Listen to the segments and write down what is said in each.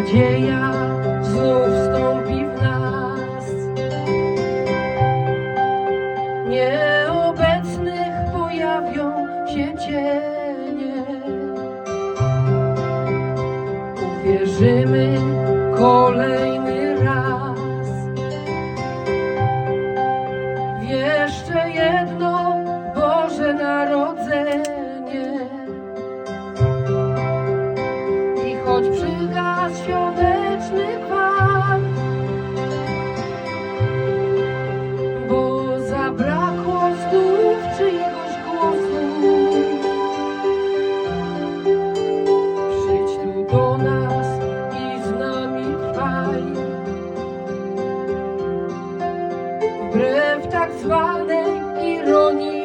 Nadzieja znów wstąpi w nas. Nieobecnych pojawią się cienie. Uwierzymy kolejny. choć przygasł. Bo zabrakło znów czyjegoś głosu. Przyjdź tu do nas i z nami trwaj. Wbrew tak zwanej ironii.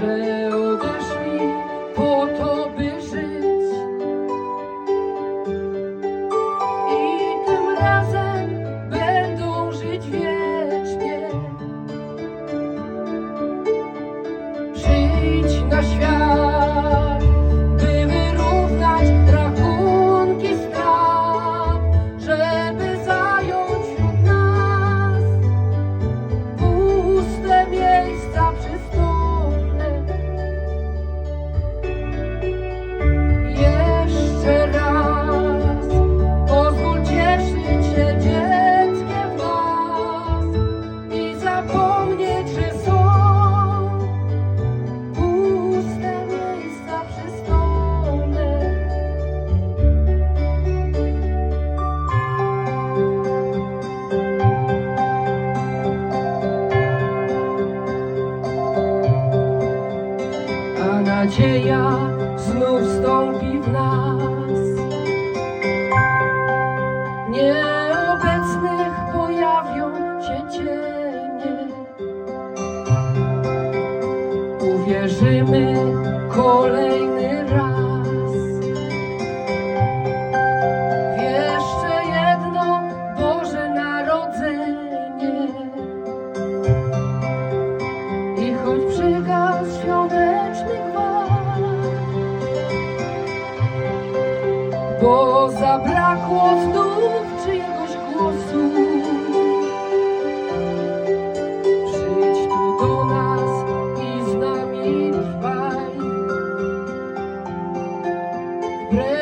Boże. nadzieja znów wstąpi w nas. Nieobecnych pojawią się cienie. Uwierzymy kolejny raz. Pray